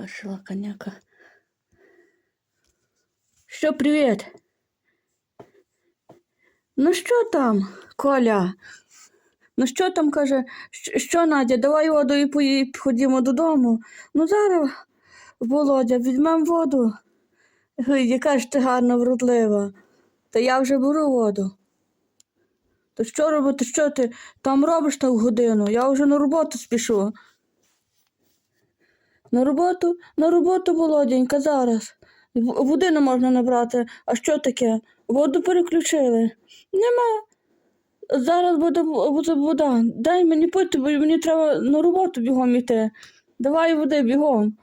Кашила коняка. Що, привіт? Ну що там, Коля? Ну що там каже, що Надя, давай воду і пої- ходімо додому. Ну зараз, Володя, візьмемо воду. Гей, яка ж ти гарна вродлива. Та я вже беру воду. То що робити, що ти там робиш так годину? Я вже на роботу спішу. На роботу, на роботу, Володенька, зараз. Води не можна набрати. А що таке? Воду переключили. Нема. Зараз буде, буде вода. Дай мені пити, бо мені треба на роботу бігом іти. Давай води бігом.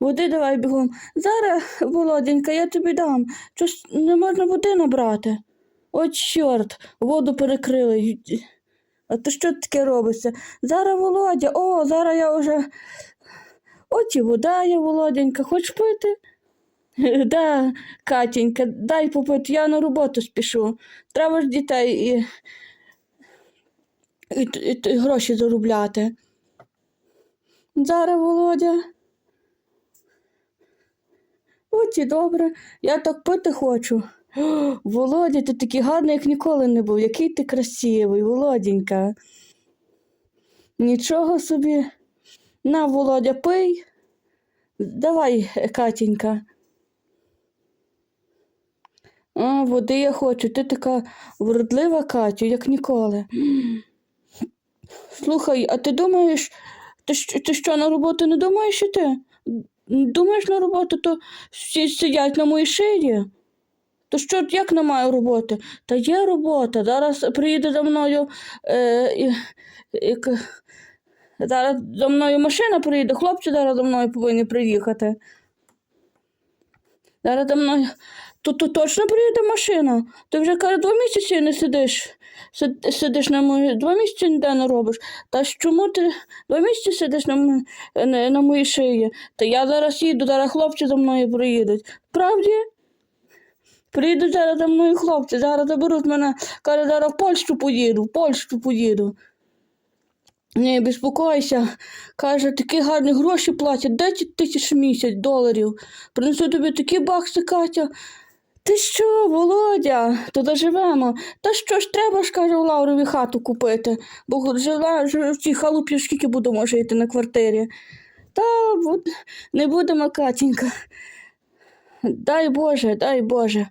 Води давай бігом. Зараз, Володенька, я тобі дам. Щось не можна води набрати. О, чорт, воду перекрили. А то що таке робиться? Зараз Володя, о, зараз я вже. От і вода є, Володенька, хочеш пити? Да, Катенька, дай попити, я на роботу спішу. Треба ж дітей і, і, і, і гроші заробляти. Зараз, Володя. От і добре, я так пити хочу. Володя, ти такий гарний, як ніколи не був. Який ти красивий, Володенька. Нічого собі. На, Володя, пий. Давай, Катенька. А, води я хочу. Ти така вродлива, Катю, як ніколи. Слухай, а ти думаєш, ти, ти що на роботу не думаєш іти? Думаєш на роботу, то всі сидять на моїй шиї. То що, як немає роботи? Та є робота. Зараз приїде за мною. Е, і, і, зараз за мною машина приїде, хлопці зараз за мною повинні приїхати. Зараз за мною. То, то точно приїде машина. Ти вже каже, два місяці не сидиш. Сид- Сидиш на моїй, два місяці ніде не робиш. Та ж чому ти два місяці сидиш на, мо- на, на моїй шиї? Та я зараз їду, зараз хлопці за мною приїдуть. Правді? Приїдуть зараз за мною хлопці, зараз заберуть мене. Каже, зараз в Польщу поїду, в Польщу поїду. Не безпокойся. Каже, такі гарні гроші платять, 10 тисяч місяць доларів. Принесу тобі такі бакси, Катя. Ти що, Володя, то доживемо. Та що ж треба ж, каже, Лаурові хату купити, бо жила в цій халупі скільки будемо жити на квартирі. Та не будемо, Катінька. Дай Боже, дай Боже.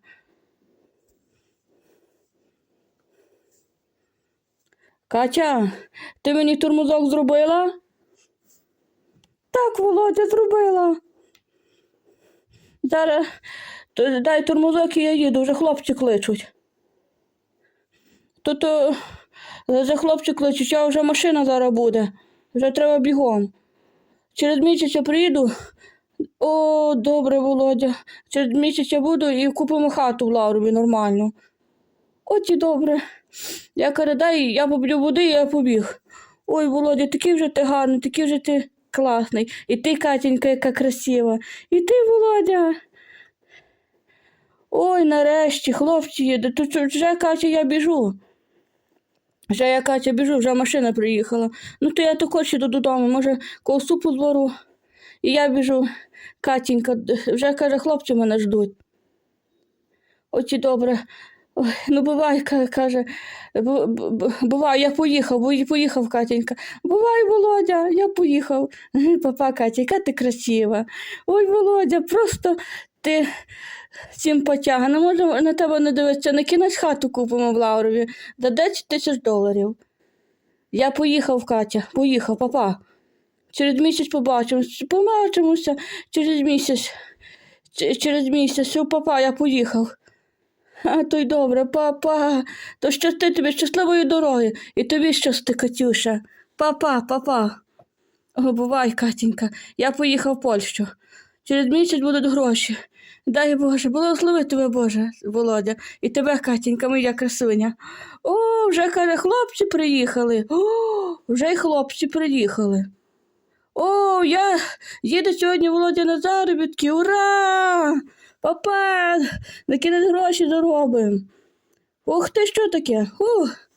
Катя, ти мені тормозок зробила? Так, Володя, зробила. Зараз дай тормозок і я їду, вже хлопці кличуть. То вже хлопці кличуть, а вже машина зараз буде. Вже треба бігом. Через місяць я приїду. О, добре, Володя. Через місяць я буду і купимо хату в Лаврові нормально. От і добре. Я каже, дай, я поб'ю води, і я побіг. Ой, Володя, такий вже ти гарний, такий вже ти класний. І ти, Катенька, яка красива. І ти, Володя. Ой, нарешті, хлопці їде. Тут вже Катя, я біжу. Вже я Катя біжу, вже машина приїхала. Ну то я також іду додому, може, ковсу по двору. І я біжу, Катінька, вже каже, хлопці мене ждуть. От добре. Ой, ну бувай, каже, бу- бу- бу- бувай, я поїхав, поїхав Катінька. Бувай, Володя, я поїхав. Папа Катя, яка ти красива. Ой, Володя, просто ти симпатяга. Не можу на тебе не дивитися. На кінець хату купимо в Лаврові за 10 тисяч доларів. Я поїхав, Катя, поїхав, папа. Через місяць побачимося. Побачимося через місяць. Через місяць, все, папа, я поїхав. А то й добре, папа. То щасти тобі щасливої дороги. І тобі щасти, Катюша. Папа, папа. О, бувай, Катінька. Я поїхав в Польщу. Через місяць будуть гроші. Дай Боже, благослови тебе, Боже, Володя, і тебе, Катінька, моя красуня. О, вже каже, хлопці приїхали. О, вже й хлопці приїхали. О, я їду сьогодні Володя на заробітки. Ура! Папа, на гроші заробимо. Ух ти, що таке? Ух.